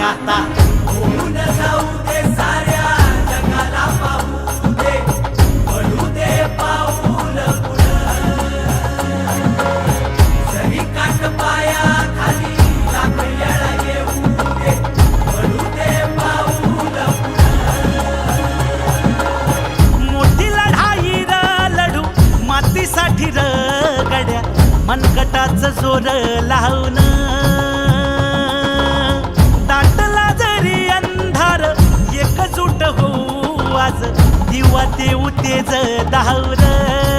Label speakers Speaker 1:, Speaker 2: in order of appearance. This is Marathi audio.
Speaker 1: आता होऊन जाऊ दे साऱ्या जगाला पाहू दे. पडू दे पाऊल काट पाया खाली येऊ दे. पडू दे पाऊल मोठी लढाई र लढू मातीसाठी र गड्या. मनगटाच जोर लावून युवा ते आज दिवा देऊ